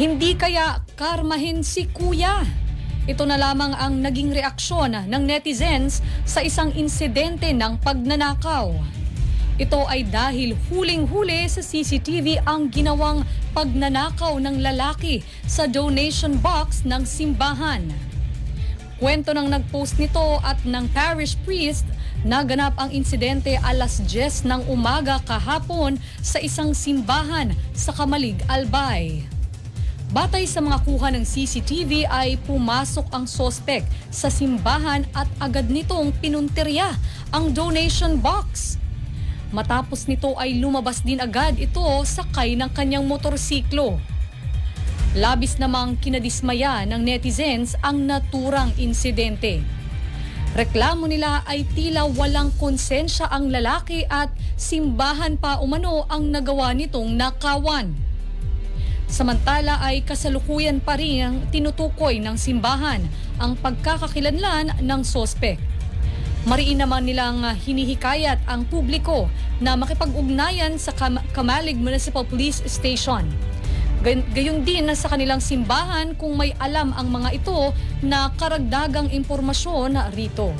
Hindi kaya karmahin si kuya? Ito na lamang ang naging reaksyon ng netizens sa isang insidente ng pagnanakaw. Ito ay dahil huling-huli sa CCTV ang ginawang pagnanakaw ng lalaki sa donation box ng simbahan. Kwento ng nag-post nito at ng parish priest, naganap ang insidente alas 10 ng umaga kahapon sa isang simbahan sa Kamalig, Albay. Batay sa mga kuha ng CCTV ay pumasok ang sospek sa simbahan at agad nitong pinuntirya ang donation box. Matapos nito ay lumabas din agad ito sakay ng kanyang motorsiklo. Labis namang kinadismaya ng netizens ang naturang insidente. Reklamo nila ay tila walang konsensya ang lalaki at simbahan pa umano ang nagawa nitong nakawan. Samantala ay kasalukuyan pa rin ang tinutukoy ng simbahan ang pagkakakilanlan ng sospek. Mariin naman nilang ah, hinihikayat ang publiko na makipag-ugnayan sa Kam- Kamalig Municipal Police Station. Gay- Gayon din sa kanilang simbahan kung may alam ang mga ito na karagdagang impormasyon rito.